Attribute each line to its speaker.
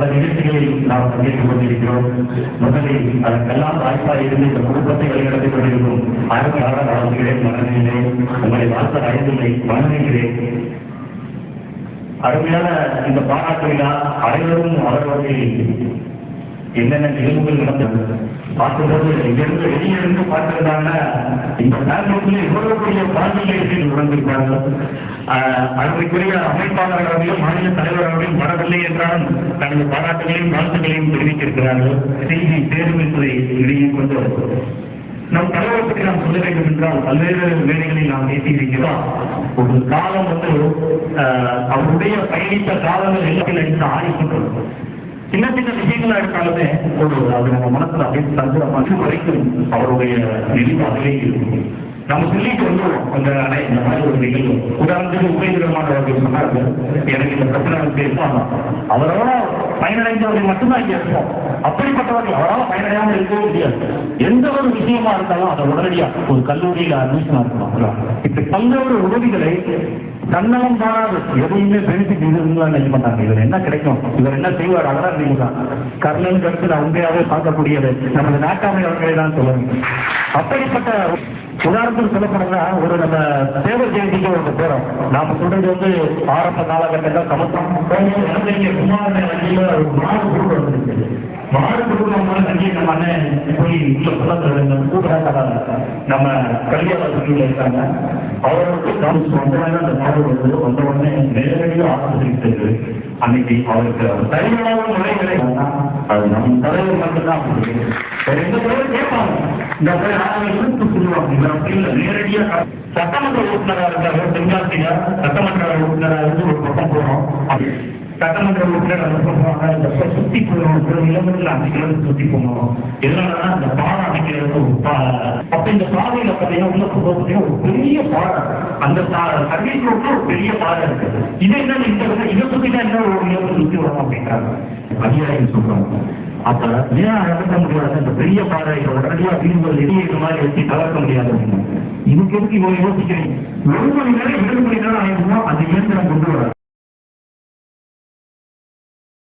Speaker 1: பல நிகழ்ச்சிகளில் நாம் பங்கேற்றுக் கொண்டிருக்கிறோம். முதலில் அதற்கெல்லாம் வாய்ப்பாக இருந்து இந்த குடும்பத்தை வழிநடத்திக் கொண்டிருக்கும் ஆய்வாளர் வாழ்கிறேன் மனநிலை உங்களை வாழ்த்த அடைந்துள்ளை மனநிலைகிறேன் அருமையான இந்த பாராட்டு விழா அனைவரும் அவர்களுடைய என்னென்ன நிகழ்வுகள் நடந்தது? பார்க்கும்போது இங்கிருந்து வெளியே இருந்து பார்க்கிறதான இந்த ஃபேமிலிக்குள்ள இவ்வளவு பெரிய பாதிப்பு உணர்ந்திருப்பார்கள் அதற்குரிய அமைப்பாளர்களையும் மாநில தலைவர்களையும் வரவில்லை என்றாலும் தனது பாராட்டுகளையும் வாழ்த்துக்களையும் தெரிவித்திருக்கிறார்கள். செய்தி தேர்வு இடையே கொண்டு நம் தலைவரை பற்றி நாம் சொல்ல வேண்டும் என்றால் பல்வேறு வேலைகளில் நாம் பேசியிருக்கிறோம். ஒரு காலம் வந்து அவருடைய பயணித்த காலங்கள் எல்லாத்தில் அடித்து ஆடிக்கொண்டிருக்கும் சின்ன சின்ன விஷயங்களா இருக்காலுமே ஒரு அது நம்ம மனசுல அப்படியே தங்குற மனசு வரைக்கும் அவருடைய நினைவு இருக்கும். நம்ம சொல்லிட்டு வந்துருவோம் அந்த அணை இந்த மாதிரி ஒரு நிகழ்வு. உதாரணத்துக்கு உபயோகமான அவர்கள் சொன்னார்கள் எனக்கு இந்த பிரச்சனை பேசுவாங்க அவரோட பயனடைந்தவர்கள் மட்டும்தான் இங்கே இருப்போம். அப்படிப்பட்டவர்கள் அவரால் பயனடையாமல் இருக்கவே முடியாது. எந்த ஒரு விஷயமா இருந்தாலும் அதை உடனடியா ஒரு கல்லூரியில அட்மிஷன் இருக்கணும் இப்படி பல்வேறு உதவிகளை தன்னலம் தானாது எதையுமே பெனிஃபிட் இது இருந்தாலும் நினைக்க மாட்டாங்க இவர் என்ன கிடைக்கும்? இவர் என்ன செய்வார்? அதெல்லாம் நீங்க தான் கர்ணன் கருத்து நான் உண்மையாவே பார்க்கக்கூடியது. நமது நாட்டாமை அவர்களை தான் சொல்லணும். அப்படிப்பட்ட உதாரணத்துக்கு சொல்லப்படுறதா ஒரு நம்ம தேவ ஜெயந்திக்கு ஒரு போறோம் நாம சொல்றது வந்து ஆரம்ப காலகட்டத்தில் சமத்துவம் குமாரனை வண்டியில ஒரு மாடு குடும்பம் வந்துருக்கு மாடு குடும்பம் மூலம் அங்கே நம்ம அண்ணன் போய் உள்ள குளத்துல கூப்பிடாத நம்ம கல்வியாளர்கள் இருக்காங்க. அவர்களுக்கு காமிச்சு வந்த உடனே அந்த மாடு வந்து வந்த உடனே நேரடியாக ஆஸ்பத்திரிக்கு சென்று அன்னைக்கு அவருக்கு சரியான முறைகளை அது நம்ம தலைவர் மட்டும்தான் அப்படி இருக்கு. வேற எந்த தலைவர் கேட்பாங்க. இந்த மாதிரி ஆளுங்களை சொல்லுவாங்க இந்த அப்படி இல்லை. நேரடியாக சட்டமன்ற உறுப்பினராக இருந்தாங்க தென்காசியா சட்டமன்ற உறுப்பினராக இருந்து ஒரு பக்கம் போறோம். சட்டமன்ற உறுப்பினர் அந்த இந்த சுத்தி போகணும் ஒரு கிலோமீட்டர் அஞ்சு கிலோமீட்டர் சுத்தி போனோம் எதனாலன்னா இந்த பாறை அமைக்கிறது ஒரு பா- அப்ப இந்த பாதையில பாத்தீங்கன்னா உள்ள போக பார்த்தீங்கன்னா ஒரு பெரிய பாறை. அந்த சர்வீஸ் ரோட்ல ஒரு பெரிய பாறை இருக்கு. இது என்ன இந்த இதை சுத்தி தான் என்ன ஒரு கிலோமீட்டர் சுத்தி வரும் அப்படின்றாங்க. அதிகாரிகள் சொல்றாங்க. அப்ப ஏன் அகற்ற முடியாது? இந்த பெரிய பாறை உடனடியா வீடுகள் எரிய இந்த மாதிரி வச்சு தளர்க்க முடியாது இதுக்கு எதுக்கு இவ்வளவு யோசிக்கிறீங்க? ஒரு மணி நேரம் இரண்டு மணி நேரம்